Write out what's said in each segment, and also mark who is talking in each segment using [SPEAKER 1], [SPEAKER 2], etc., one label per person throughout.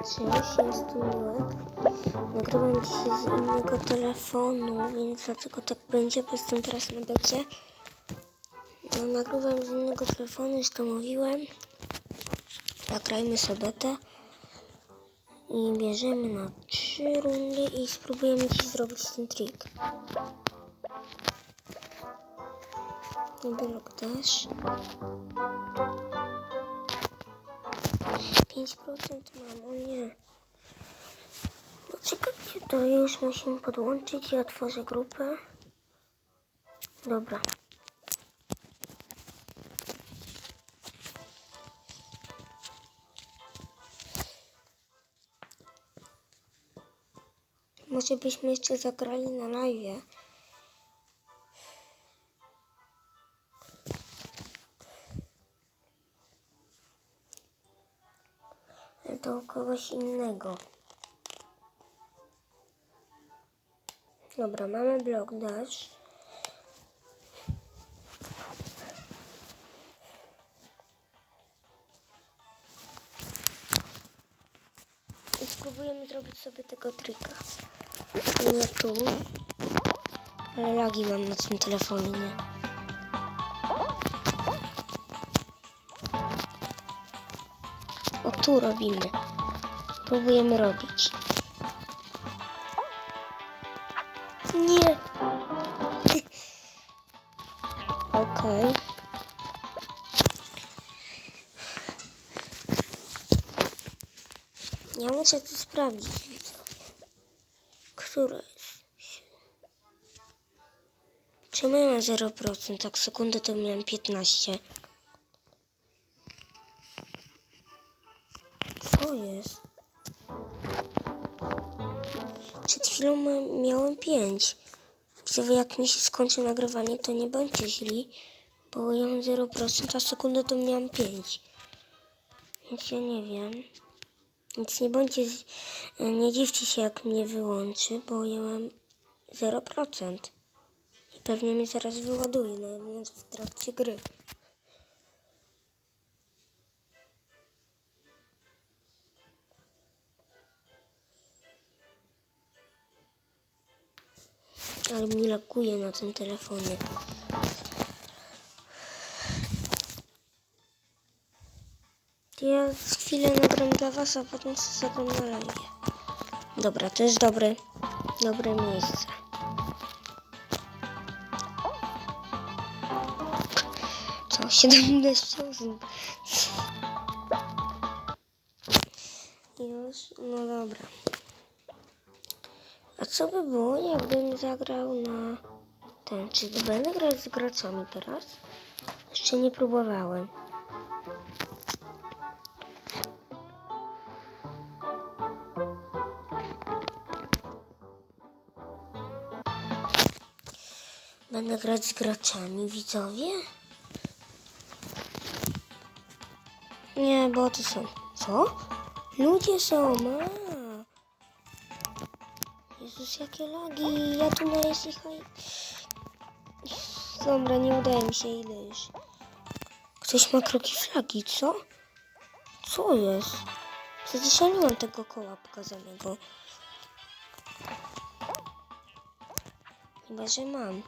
[SPEAKER 1] Cześć, jestem Miłek. Nagrywam dzisiaj z innego telefonu, więc dlatego tak będzie, bo jestem teraz na becie. No, nagrywam z innego telefonu, już to mówiłem. Zagrajmy sobie. I bierzemy na trzy rundy i spróbujemy dziś zrobić ten trik. Blok też. 5% mam, o nie. Poczekajcie, to już musimy podłączyć. Ja otworzę grupę. Dobra. Może byśmy jeszcze zagrali na live. U kogoś innego. Dobra, mamy blok dash. I spróbujemy zrobić sobie tego trika. Nie tu. Ale lagi mam na tym telefonie, tu robimy. Próbujemy robić. Nie. Okej. Ja muszę to sprawdzić. Która jest? Czemu ja mam 0%? Tak sekundę to miałem 15. Jest? Przed chwilą miałem 5. Widzowie, jak mi się skończy nagrywanie, to nie bądźcie źli, bo ja mam 0%, a sekundę to miałem 5. Więc ja nie wiem. Więc nie bądźcie, nie dziwcie się, jak mnie wyłączy, bo ja mam 0%. I pewnie mnie zaraz wyładuje, nawet w trakcie gry. Ale mi lakuje na tym telefonie. Ja chwilę nagram dla was, a potem zagram na live. Dobra, to jest dobre, dobre miejsce. Co? 17 osób. Już? No dobra. A co by było, jakbym zagrał na ten? Czy będę grać z graczami teraz? Jeszcze nie próbowałem. Będę grać z graczami, widzowie? Nie, bo to są. Co? Ludzie są, a. Jakie lagi. Ja tu na jeśli chodzi. Dobra, nie udaje mi się, ile już. Ktoś ma kroki flagi, co? Co jest? Przecież ja nie mam tego koła pokazanego. Chyba, że mam.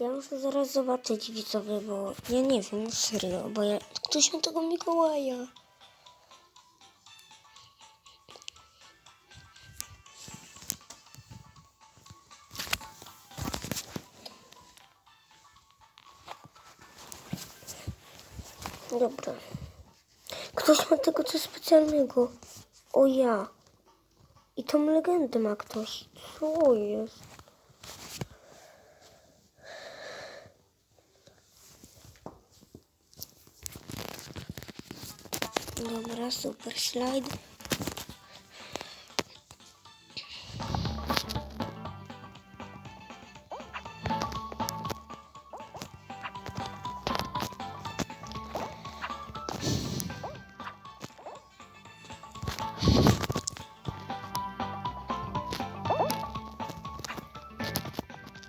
[SPEAKER 1] Ja muszę zaraz zobaczyć widzowie, bo ja nie wiem, serio, bo ja... Ktoś ma tego Mikołaja. Dobra. Ktoś ma tego coś specjalnego. O ja. I tą legendę ma ktoś. Co jest? Камера, супер слайд.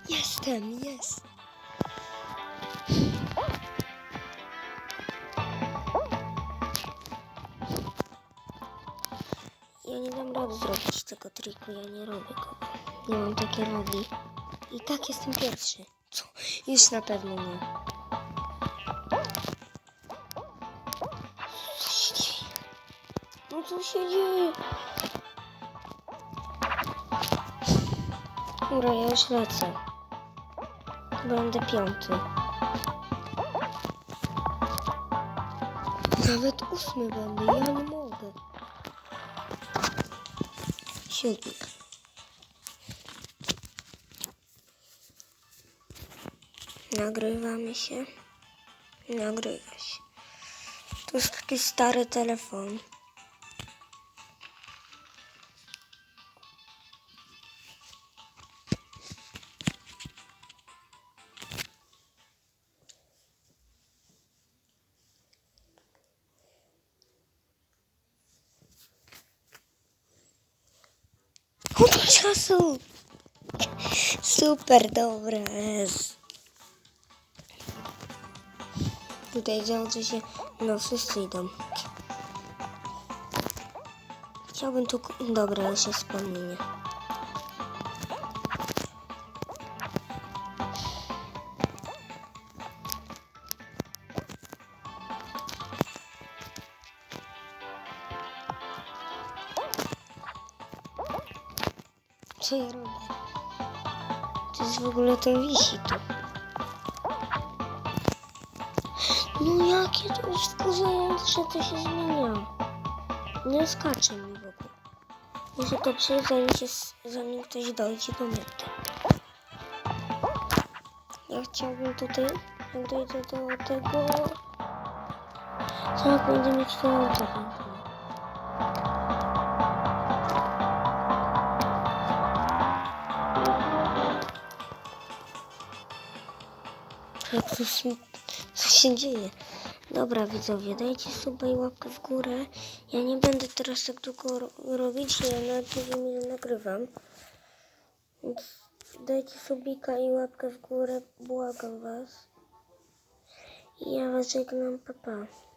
[SPEAKER 1] Yes, Tim, yes. Nie dam rady zrobić tego triku, ja nie robię go. Nie mam takiej rady. I tak jestem pierwszy. Co? Już na pewno nie. Co się dzieje? No co się dzieje? Dobra, ja już lecę. Będę piąty. Nawet ósmy będę, ja nie mogę. Siódmy. Nagrywamy się. Nagrywa się. To jest taki stary telefon. O, czasu! Super, dobra jest. Tutaj założy się, no wszyscy idą. Chciałbym tu, dobra, już jest wspomnienie. Co ja robię? To jest w ogóle to wisi tu. No jakie to jest wkurzające, to się zmienia. Nie skacze mi w ogóle. Muszę to przejść, zanim, się, zanim ktoś dojdzie do mety. Ja chciałbym tutaj, jak dojdę do tego... Tak, będę mieć to auto. Jak się, co się dzieje? Dobra widzowie, dajcie suba i łapkę w górę. Ja nie będę teraz tak długo ro robić, ja nawet nie nagrywam. Więc dajcie subika i łapkę w górę, błagam was. I ja was żegnam, papa. Pa.